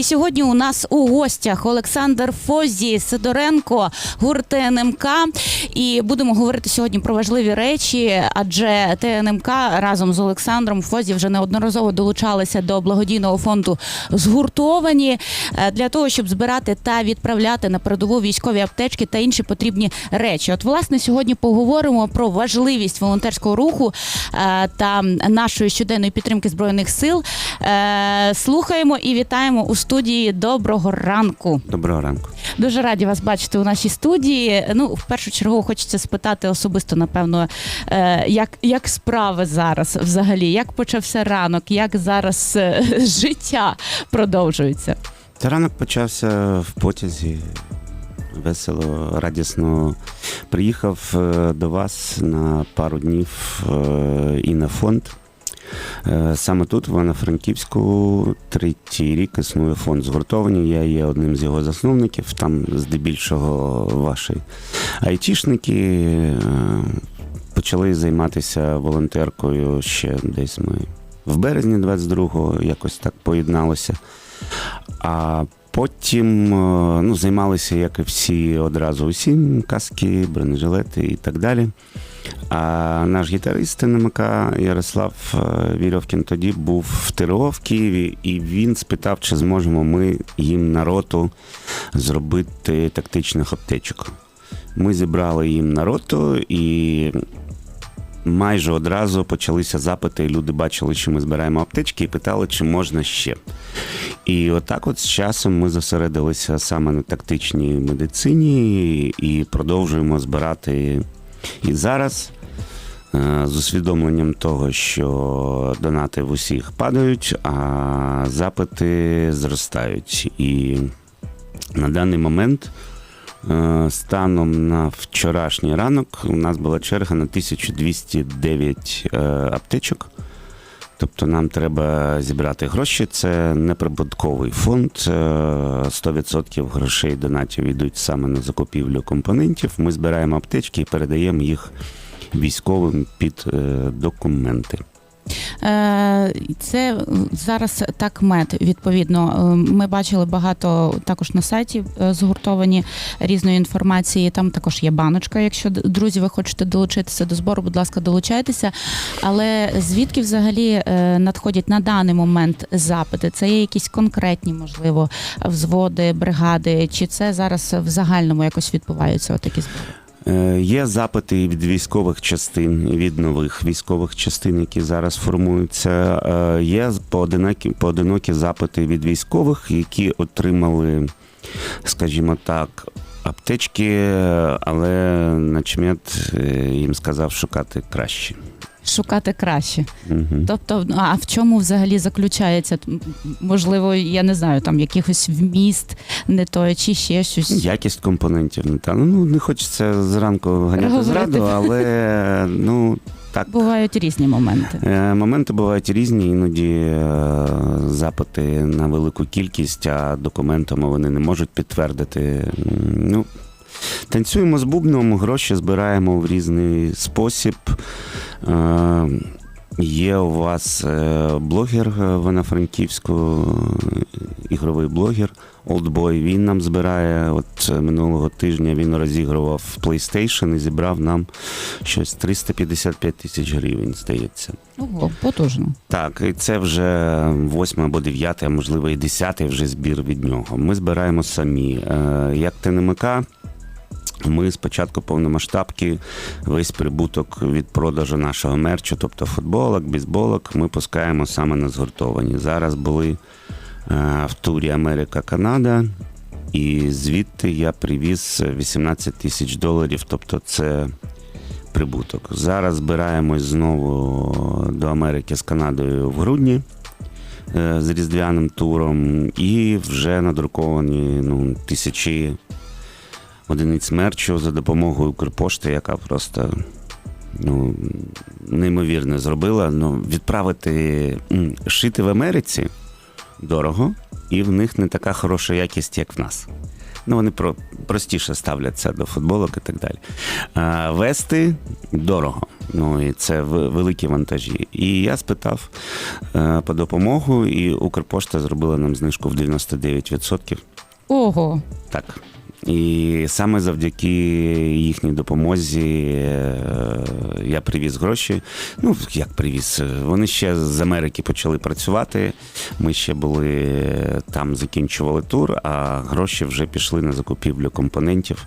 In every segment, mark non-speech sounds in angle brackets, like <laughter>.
І сьогодні у нас у гостях Олександр Фозі Сидоренко, гурт ТНМК. І будемо говорити сьогодні про важливі речі, адже ТНМК разом з Олександром Фозі вже неодноразово долучалися до благодійного фонду згуртовані е, для того, щоб збирати та відправляти на передову військові аптечки та інші потрібні речі. От, власне, сьогодні поговоримо про важливість волонтерського руху е, та нашої щоденної підтримки збройних сил. Е, Слухаємо і вітаємо у студії. Доброго ранку. Доброго ранку. Дуже раді вас бачити у нашій студії. Ну, в першу чергу, хочеться спитати особисто, напевно, е, як, як справи зараз взагалі, як почався ранок, як зараз е, <laughs> життя продовжується. Та ранок почався в потязі. Весело, радісно приїхав е, до вас на пару днів і на фонд. Е, Саме тут, в Івано-Франківську, третій рік існує фонд згуртовані. Я є одним з його засновників. Там здебільшого ваші айтішники е, почали займатися волонтеркою ще десь ми в березні 22-го якось так поєдналося. А потім е, ну, займалися, як і всі, одразу усім, каски, бронежилети і так далі. А наш гітарист НМК Ярослав е, Вірьовкін тоді був в ТРО в Києві, і він спитав, чи зможемо ми їм на роту зробити тактичних аптечок. Ми зібрали їм на роту і майже одразу почалися запити. і Люди бачили, що ми збираємо аптечки, і питали, чи можна ще. І отак, от з часом, ми зосередилися саме на тактичній медицині і продовжуємо збирати і зараз. Е, З усвідомленням того, що донати в усіх падають, а запити зростають. І на даний момент, е, станом на вчорашній ранок, у нас була черга на 1209 е, аптечок. Тобто нам треба зібрати гроші. Це неприбутковий фонд. е, 100% грошей донатів йдуть саме на закупівлю компонентів. Ми збираємо аптечки і передаємо їх військовим під е, документи. Е, Це зараз так мед. Відповідно, Е, ми бачили багато також на сайті згуртовані різної інформації. Там також є баночка. Якщо друзі, ви хочете долучитися до збору, будь ласка, долучайтеся. Але звідки взагалі надходять на даний момент запити? Це є якісь конкретні, можливо, взводи, бригади, чи це зараз в загальному якось відбуваються отакі збори? Е, Є запити від військових частин, від нових військових частин, які зараз формуються. Е, Є поодинокі, поодинокі запити від військових, які отримали, скажімо так, аптечки, але начмет е, їм сказав шукати краще. Шукати краще. Угу. Тобто, ну, а в чому взагалі заключається? Можливо, я не знаю, там якихось вміст, не то чи ще щось. Якість компонентів не та ну не хочеться зранку ганяти Говорити. зраду, але ну так. Бувають різні моменти. Е, Моменти бувають різні, іноді е, запити на велику кількість, а документами вони не можуть підтвердити. Ну, танцюємо з бубном, гроші збираємо в різний спосіб. Е, Є у вас е, блогер е, в Івано-Франківську, е, ігровий блогер Олдбой. Він нам збирає. От минулого тижня він розігрував PlayStation і зібрав нам щось 355 тисяч гривень, здається. Ого, потужно. Так, і це вже восьмий або дев'ятий, а можливо і десятий вже збір від нього. Ми збираємо самі. Як ТНМК, ми спочатку повномасштабки весь прибуток від продажу нашого мерчу, тобто футболок, бейсболок, ми пускаємо саме на згуртовані. Зараз були е, в турі Америка, Канада. І звідти я привіз 18 тисяч доларів, тобто це прибуток. Зараз збираємось знову до Америки з Канадою в грудні е, з різдвяним туром, і вже надруковані ну, тисячі одиниць мерчу за допомогою Укрпошти, яка просто ну, неймовірно зробила. Ну, відправити шити в Америці. дорого, і в них не така хороша якість, як в нас. Ну, вони про, простіше ставляться до футболок і так далі. А, вести дорого. Ну і це в- великі вантажі. І я спитав е, по допомогу, і Укрпошта зробила нам знижку в 99%. Ого, Так. І саме завдяки їхній допомозі е, я привіз гроші. Ну, як привіз? Вони ще з Америки почали працювати. Ми ще були е, там, закінчували тур, а гроші вже пішли на закупівлю компонентів.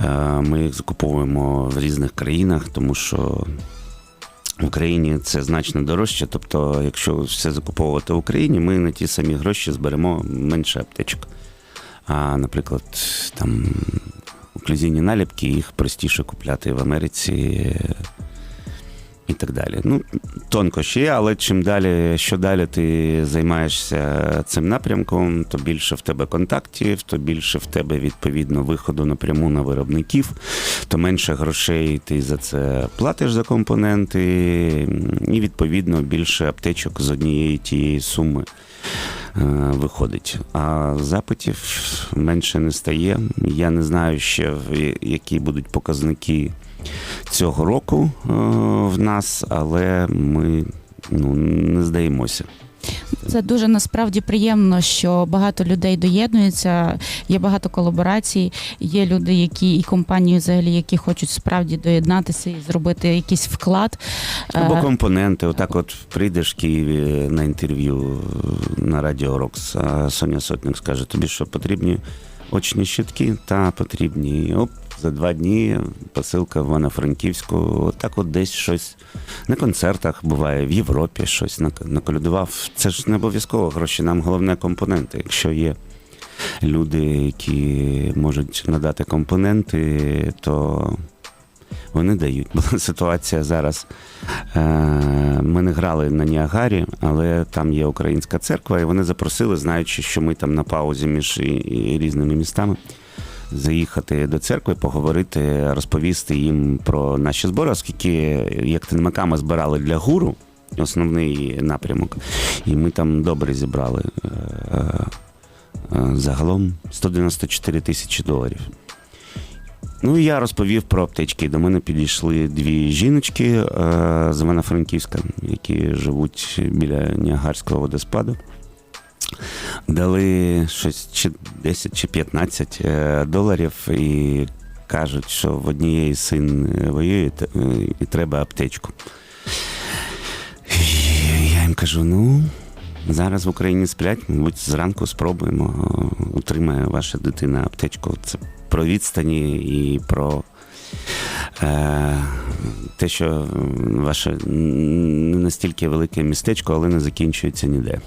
Е, Ми їх закуповуємо в різних країнах, тому що. В Україні це значно дорожче. Тобто, якщо все закуповувати в Україні, ми на ті самі гроші зберемо менше аптечок. А, наприклад, там оклюзійні наліпки, їх простіше купляти в Америці і так далі. Ну, тонко ще, є, але чим далі, що далі ти займаєшся цим напрямком, то більше в тебе контактів, то більше в тебе відповідно виходу напряму на виробників, то менше грошей ти за це платиш за компоненти, і відповідно більше аптечок з однієї тієї суми виходить. А запитів менше не стає. Я не знаю ще, які будуть показники цього року е, в нас, але ми ну, не здаємося. Це дуже насправді приємно, що багато людей доєднуються. Є багато колаборацій. Є люди, які і компанії, взагалі, які хочуть справді доєднатися і зробити якийсь вклад. Або Е, компоненти. Отак, от прийдеш в Києві на інтерв'ю на Радіо Рокс, а Соня Сотник скаже: тобі що потрібні очні щитки? Та потрібні. За два дні посилка в Івано-Франківську. Отак от десь щось на концертах буває, в Європі щось нак- наколядував. Це ж не обов'язково гроші. Нам головне компоненти. Якщо є люди, які можуть надати компоненти, то вони дають. Була <laughs> ситуація зараз. Е, Ми не грали на Ніагарі, але там є українська церква, і вони запросили, знаючи, що ми там на паузі між різними містами. Заїхати до церкви, поговорити, розповісти їм про наші збори, оскільки як ТНМК ми збирали для гуру, основний напрямок, і ми там добре зібрали е, е, загалом 194 тисячі доларів. Ну і я розповів про аптечки. До мене підійшли дві жіночки е, з Івано-Франківська, які живуть біля Ніагарського водоспаду. Дали щось чи 10 чи 15 е, доларів і кажуть, що в однієї син е, воює е, і треба аптечку. Я їм кажу: ну, зараз в Україні сплять, мабуть, зранку спробуємо. Отримає ваша дитина аптечку. Це про відстані і про те, що ваше не настільки велике містечко, але не закінчується ніде.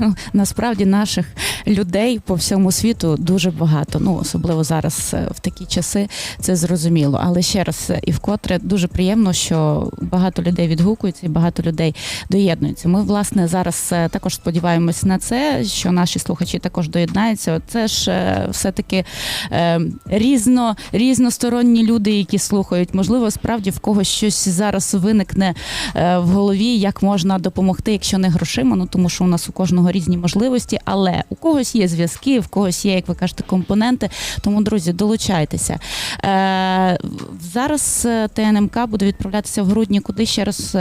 <laughs> Насправді наших людей по всьому світу дуже багато. Ну особливо зараз е, в такі часи це зрозуміло. Але ще раз е, і вкотре дуже приємно, що багато людей відгукуються і багато людей доєднуються. Ми власне зараз е, також сподіваємось на це, що наші слухачі також доєднаються. Це ж все таки різно різносторонні люди, які слухають. Можливо, справді в когось щось зараз виникне в голові, як можна допомогти, якщо не грошима. Ну тому що у нас у кожного різні можливості, але у когось є зв'язки, в когось є, як ви кажете, компоненти. Тому, друзі, долучайтеся. Е, зараз е, ТНМК буде відправлятися в грудні. Куди ще раз? е,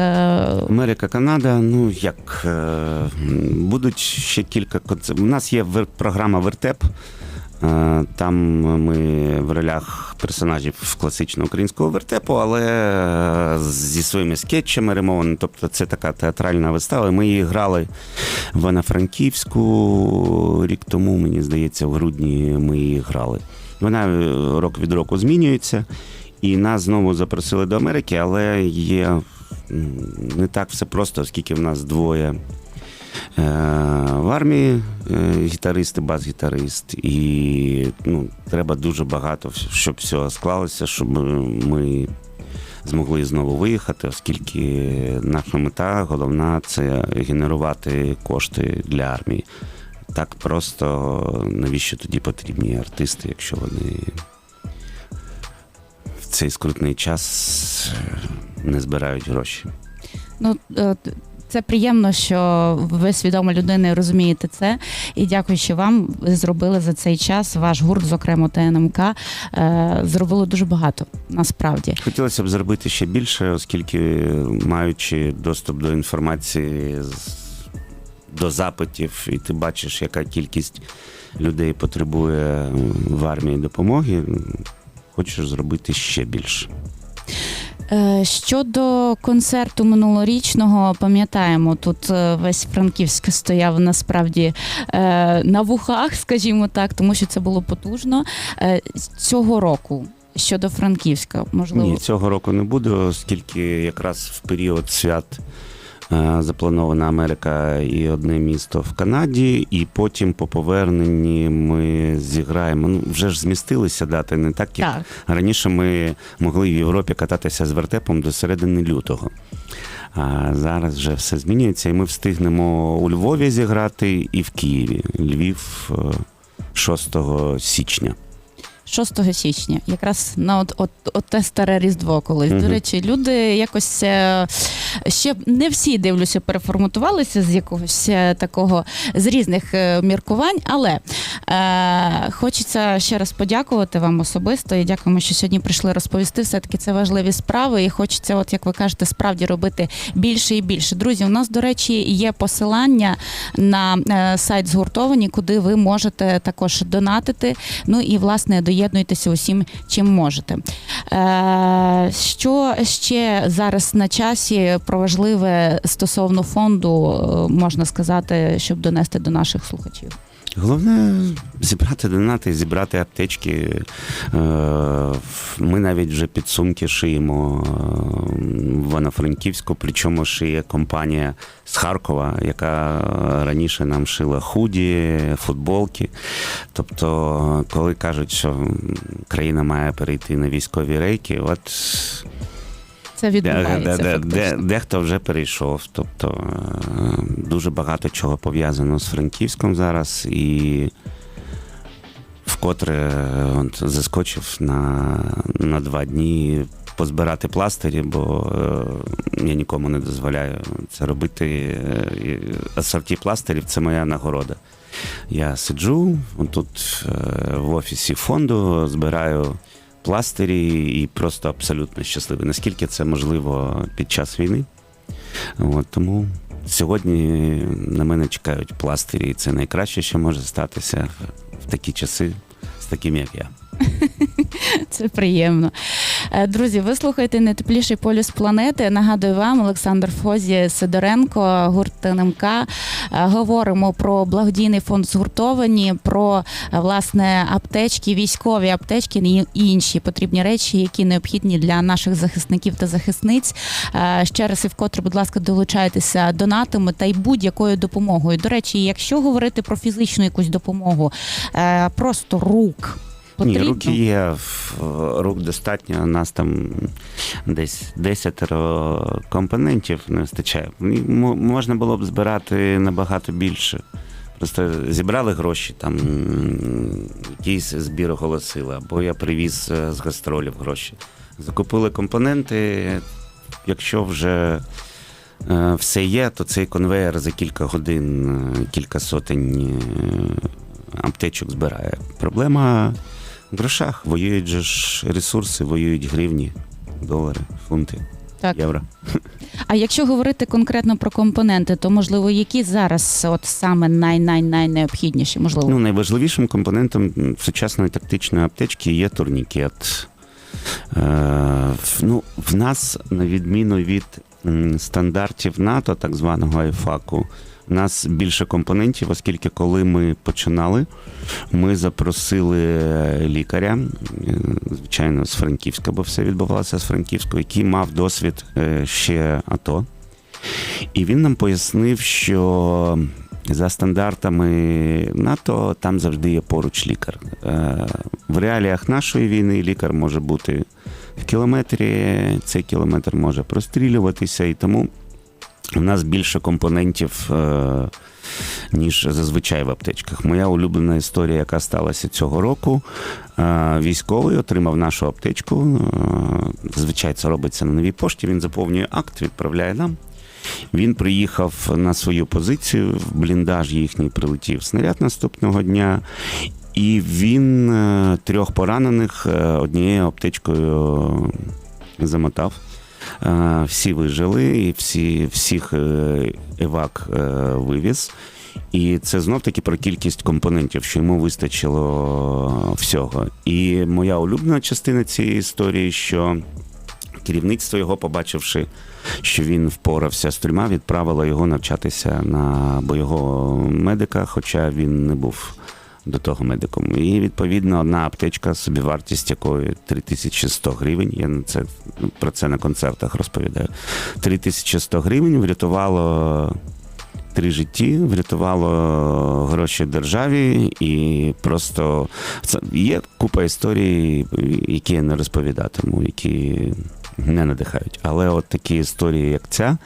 Америка, Канада, ну як е, будуть ще кілька. У нас є програма Вертеп. Е, Там ми в ролях персонажів класичного українського вертепу, але е, зі своїми скетчами ремонт. Тобто це така театральна вистава. Ми її грали в Івано-Франківську рік тому, мені здається, в грудні ми її грали. Вона е, рок від року змінюється. І нас знову запросили до Америки, але є не так все просто, оскільки в нас двоє в армії е, гітарист і бас-гітарист. І ну, треба дуже багато, щоб все склалося, щоб ми змогли знову виїхати, оскільки наша мета головна це генерувати кошти для армії. Так просто навіщо тоді потрібні артисти, якщо вони в цей скрутний час е, не збирають гроші. Ну е, Це приємно, що ви свідома людина і розумієте це. І дякую, що вам ви зробили за цей час. Ваш гурт, зокрема ТНМК, е, зробило дуже багато насправді. Хотілося б зробити ще більше, оскільки маючи доступ до інформації до запитів, і ти бачиш, яка кількість людей потребує в армії допомоги, хочеш зробити ще більше. Е, Щодо концерту минулорічного, пам'ятаємо, тут е, весь Франківськ стояв насправді е, на вухах, скажімо так, тому що це було потужно. Цього року щодо Франківська, можливо, Ні, цього року не буде, оскільки якраз в період свят запланована Америка і одне місто в Канаді, і потім по поверненні ми зіграємо. Ну, вже ж змістилися дати, не так як так. раніше ми могли в Європі кататися з вертепом до середини лютого. А зараз вже все змінюється, і ми встигнемо у Львові зіграти і в Києві. Львів е, 6 січня. 6 січня, якраз на от, от, от те старе Різдво колись. До речі, люди якось е, ще не всі дивлюся, переформатувалися з якогось е, такого з різних е, міркувань, але е, хочеться ще раз подякувати вам особисто і дякуємо, що сьогодні прийшли розповісти. Все таки це важливі справи, і хочеться, от як ви кажете, справді робити більше і більше. Друзі, у нас, до речі, є посилання на сайт згуртовані, куди ви можете також донатити. Ну і власне доєднуйтеся усім, чим можете. Е, що ще зараз на часі про важливе стосовно фонду е, можна сказати, щоб донести до наших слухачів? Головне зібрати донати, зібрати аптечки. Е, Ми навіть вже підсумки шиємо е, в Івано-Франківську, причому шиє компанія з Харкова, яка раніше нам шила худі, футболки. Тобто, коли кажуть, що країна має перейти на військові рейки, от Це відбувається. де, де, де, дехто вже перейшов. Тобто е, дуже багато чого пов'язано з Франківськом зараз і вкотре е, от, заскочив на, на два дні позбирати пластирі, бо е, я нікому не дозволяю це робити. Е, асорті пластирів це моя нагорода. Я сиджу тут е, в офісі фонду, збираю пластирі і просто абсолютно щасливий. Наскільки це можливо під час війни? От, тому сьогодні на мене чекають пластирі, і це найкраще, що може статися в- такі часи з таким, як я. <laughs> Це приємно. Е, Друзі, ви слухаєте найтепліший полюс планети. Нагадую вам, Олександр Фозі Сидоренко, гурт ТНМК. Е, Говоримо про благодійний фонд згуртовані, про е, власне аптечки, військові аптечки і інші потрібні речі, які необхідні для наших захисників та захисниць. Ще раз і вкотре, будь ласка, долучайтеся донатами та й будь-якою допомогою. До речі, якщо говорити про фізичну якусь допомогу, просто рук. Ні, руки є, в- рук достатньо. У нас там десь 10 компонентів не вистачає. Можна було б збирати набагато більше. Просто зібрали гроші, там якийсь збір оголосили, або я привіз е, з гастролів гроші. Закупили компоненти. Якщо вже е, все є, то цей конвейер за кілька годин, е, кілька сотень е, аптечок збирає. Проблема грошах. Воюють же ж ресурси, воюють гривні, долари, фунти, Так. євро. А якщо говорити конкретно про компоненти, то можливо, які зараз от саме най-най-най необхідніші? Можливо, Ну, найважливішим компонентом сучасної тактичної аптечки є турнікет. Е, в- ну, в нас, на відміну від стандартів НАТО, так званого АйФАКу, нас більше компонентів, оскільки коли ми починали, ми запросили лікаря, е, звичайно, з Франківська, бо все відбувалося з Франківського, який мав досвід е, ще АТО. І він нам пояснив, що за стандартами НАТО там завжди є поруч лікар. Е, В реаліях нашої війни лікар може бути в кілометрі, цей кілометр може прострілюватися, і тому в нас більше компонентів, е, ніж зазвичай в аптечках. Моя улюблена історія, яка сталася цього року. е, Військовий отримав нашу аптечку. е, Зазвичай це робиться на новій пошті. Він заповнює акт, відправляє нам. Він приїхав на свою позицію, в бліндаж їхній прилетів снаряд наступного дня. І він трьох поранених однією аптечкою замотав. Е, Всі вижили, і всі, всіх е, евак е, вивіз. І це знов таки про кількість компонентів, що йому вистачило всього. І моя улюблена частина цієї історії, що керівництво його, побачивши, що він впорався з трьома, відправило його навчатися на бойового медика, хоча він не був до того медиком. І відповідно одна аптечка, собівартість якої 3100 гривень. Я на це ну, про це на концертах розповідаю. 3100 гривень врятувало. Три житті врятувало гроші державі, і просто це є купа історій, які я не розповідатиму, які не надихають. Але от такі історії, як ця,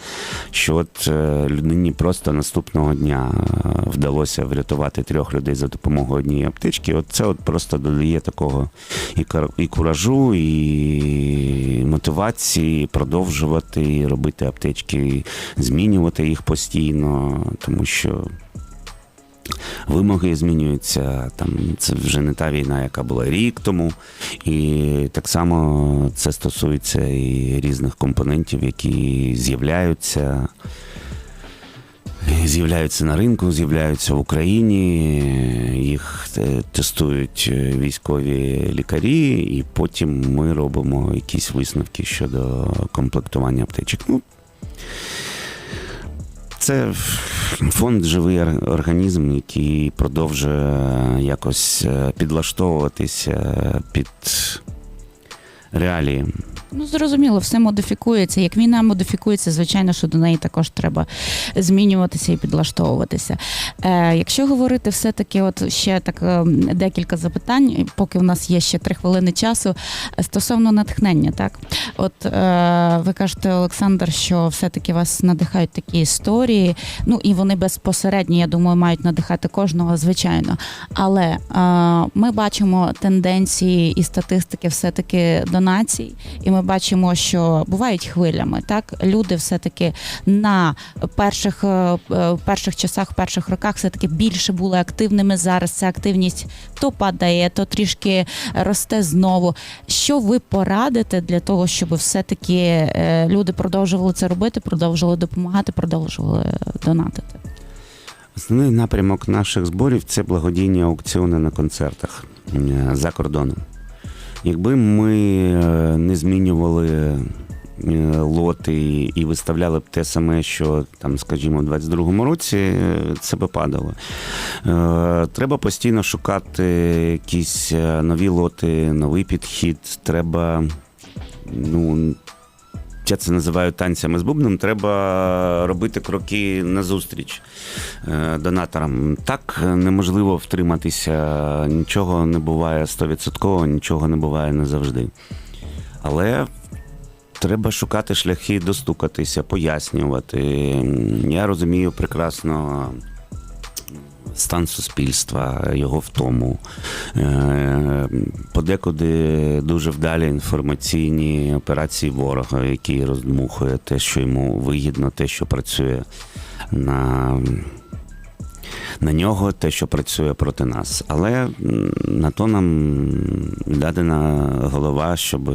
що от е, людині просто наступного дня е, вдалося врятувати трьох людей за допомогою однієї аптечки. От це от просто додає такого і куражу, і мотивації продовжувати робити аптечки, змінювати їх постійно, тому що. Вимоги змінюються. Там це вже не та війна, яка була рік тому. І так само це стосується і різних компонентів, які з'являються. З'являються на ринку, з'являються в Україні, їх е, тестують військові лікарі, і потім ми робимо якісь висновки щодо комплектування аптечок. Ну, це фонд живий організм, який продовжує якось е, підлаштовуватися під реалії. Ну, зрозуміло, все модифікується. Як війна модифікується, звичайно, що до неї також треба змінюватися і підлаштовуватися. Е, якщо говорити все-таки, от ще так е, декілька запитань, поки в нас є ще три хвилини часу, е, стосовно натхнення, так? От е, ви кажете, Олександр, що все-таки вас надихають такі історії. Ну і вони безпосередньо, я думаю, мають надихати кожного, звичайно. Але е, ми бачимо тенденції і статистики все-таки донацій, і ми бачимо, що бувають хвилями. Так люди все-таки на перших, е, е, перших часах, перших роках все-таки більше були активними. Зараз ця активність то падає, то трішки росте знову. Що ви порадите для того, щоб все-таки е, люди продовжували це робити, продовжували допомагати, продовжували донатити? Основний напрямок наших зборів це благодійні аукціони на концертах за кордоном. Якби ми е, не змінювали е, лоти і виставляли б те саме, що там, скажімо, в 22-му році, е, це би падало. Треба постійно шукати якісь нові лоти, новий підхід. Треба, ну, я це називаю танцями з бубном. Треба робити кроки назустріч е, донаторам. Так неможливо втриматися, нічого не буває стовідсотково, нічого не буває не завжди. Але треба шукати шляхи достукатися, пояснювати. Я розумію прекрасно. Стан суспільства, його втому. Е, Подекуди дуже вдалі інформаційні операції ворога, який роздмухує те, що йому вигідно, те, що працює на, на нього, те, що працює проти нас. Але на то нам дадена голова, щоб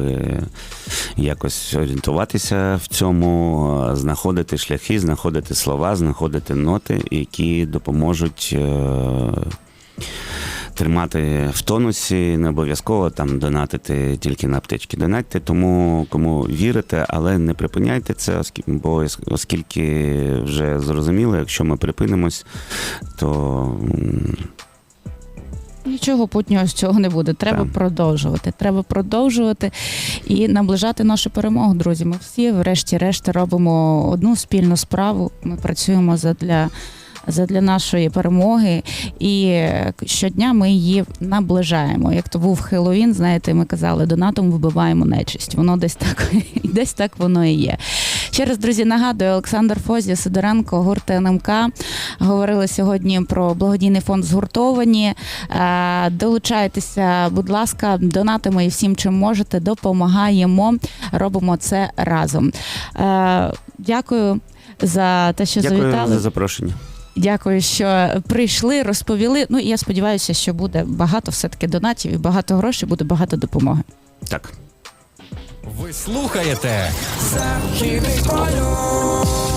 якось орієнтуватися в цьому, е, знаходити шляхи, знаходити слова, знаходити ноти, які допоможуть. Тримати в тонусі, не обов'язково там донатити тільки на аптечки. Донатьте тому, кому вірите, але не припиняйте це, бо оскільки вже зрозуміло, якщо ми припинимось, то Нічого путнього з цього не буде. Треба Так. продовжувати. Треба продовжувати і наближати нашу перемогу, друзі. Ми всі, врешті-решт, робимо одну спільну справу. Ми працюємо задля. Задля нашої перемоги, і е, щодня ми її наближаємо. Як то був Хеллоуін, знаєте, ми казали, донатом вибиваємо нечисть. Воно десь так, <laughs> десь так воно і є. Ще раз, друзі, нагадую, Олександр Фозі, Сидоренко, гурт НМК. Говорили сьогодні про благодійний фонд згуртовані. Е, Долучайтеся, будь ласка, донатимо і всім, чим можете, допомагаємо. Робимо це разом. Е, Дякую. за те, що Дякую завітали. за запрошення. Дякую, що прийшли, розповіли. Ну і я сподіваюся, що буде багато все-таки донатів і багато грошей, буде багато допомоги. Так. Ви слухаєте Західний полюс.